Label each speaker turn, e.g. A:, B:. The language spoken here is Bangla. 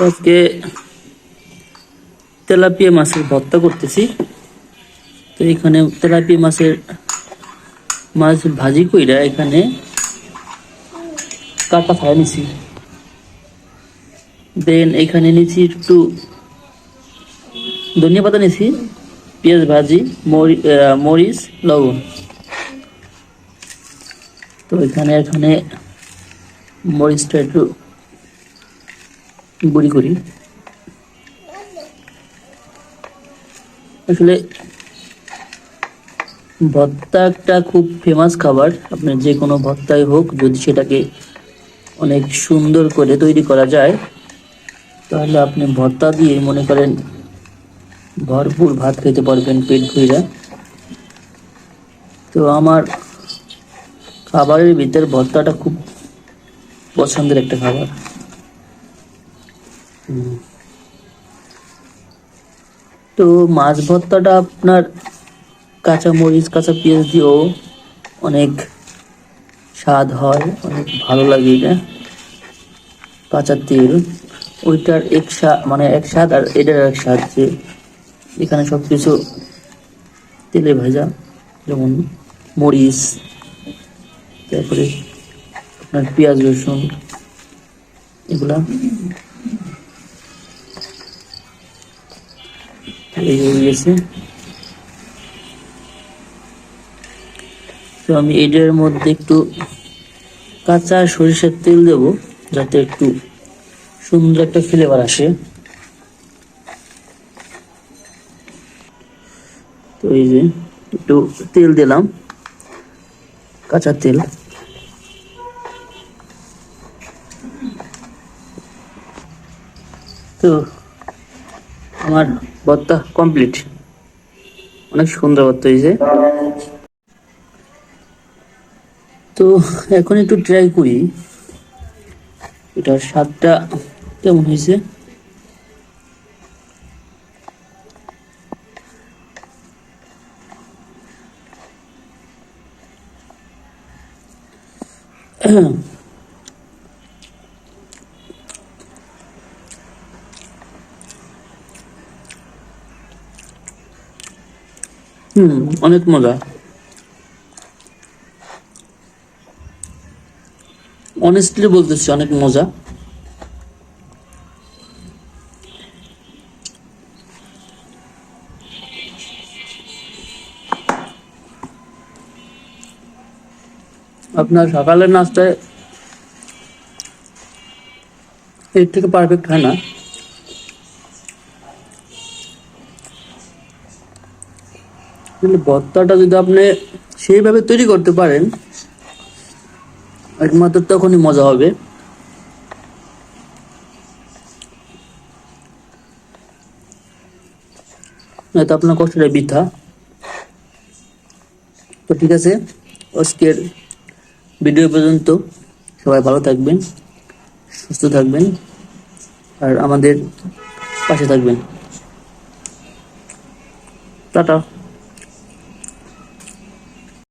A: আজকে তেলাপিয়া মাছের ভর্তা করতেছি। তো এখানে তেলাপিয়া মাছের মাছ ভাজি কইরা এখানে কাটা ফ্রাই নিছি। দেন এখানে নিছি একটু ধনিয়া পাতা নিছি, পেঁয়াজ ভাজি, মরি মরিচ, লবণ। তো এখানে এখানে মরিচটা একটু গুঁড়ি করি। আসলে ভর্তা একটা খুব ফেমাস খাবার। আপনার যে কোনো ভর্তাই হোক, যদি সেটাকে অনেক সুন্দর করে তৈরি করা যায়, তাহলে আপনি ভর্তা দিয়ে মনে করেন ভরপুর ভাত খেতে পারবেন পেট ভরে তো আমার খাবারের ভিতর ভর্তাটা খুব পছন্দের একটা খাবার। তো মাছ ভর্তাটা আপনার কাঁচা মরিচ, কাঁচা পেঁয়াজ দিয়েও অনেক স্বাদ হয়, অনেক ভালো লাগে এটা। কাঁচা তেল, ওইটার এক স্বাদ মানে এক স্বাদ আর এটার এক স্বাদ যে এখানে সব কিছু তেলে ভাজা, যেমন মরিচ, তারপরে আপনার পেঁয়াজ রসুন, এগুলা। তো আমি এটার মধ্যে একটু কাঁচা সরিষার তেল দেব, যাতে একটু সুন্দর একটা ফ্লেভার আসে। তো এই যে একটু তেল দিলাম, কাঁচা তেল। তো আমার ভর্তা কমপ্লিট অনেক সুন্দর ভর্তা হয়েছে তো এখন একটু ট্রাই করি। এটার স্বাদটা কেমন হয়েছে হুম, অনেক মজা। অনেস্টলি বলতেছি, অনেক মজা। আপনার সকালের নাস্তায় এর থেকে পারফেক্ট হয় না। কিন্তু ভর্তাটা যদি আপনি সেইভাবে তৈরি করতে পারেন, একমাত্র তখনই মজা হবে। নয়তো আপনার কষ্টটা বৃথা। তো ঠিক আছে, আজকের ভিডিও পর্যন্ত সবাই ভালো থাকবেন, সুস্থ থাকবেন, আর আমাদের পাশে থাকবেন। টাটা।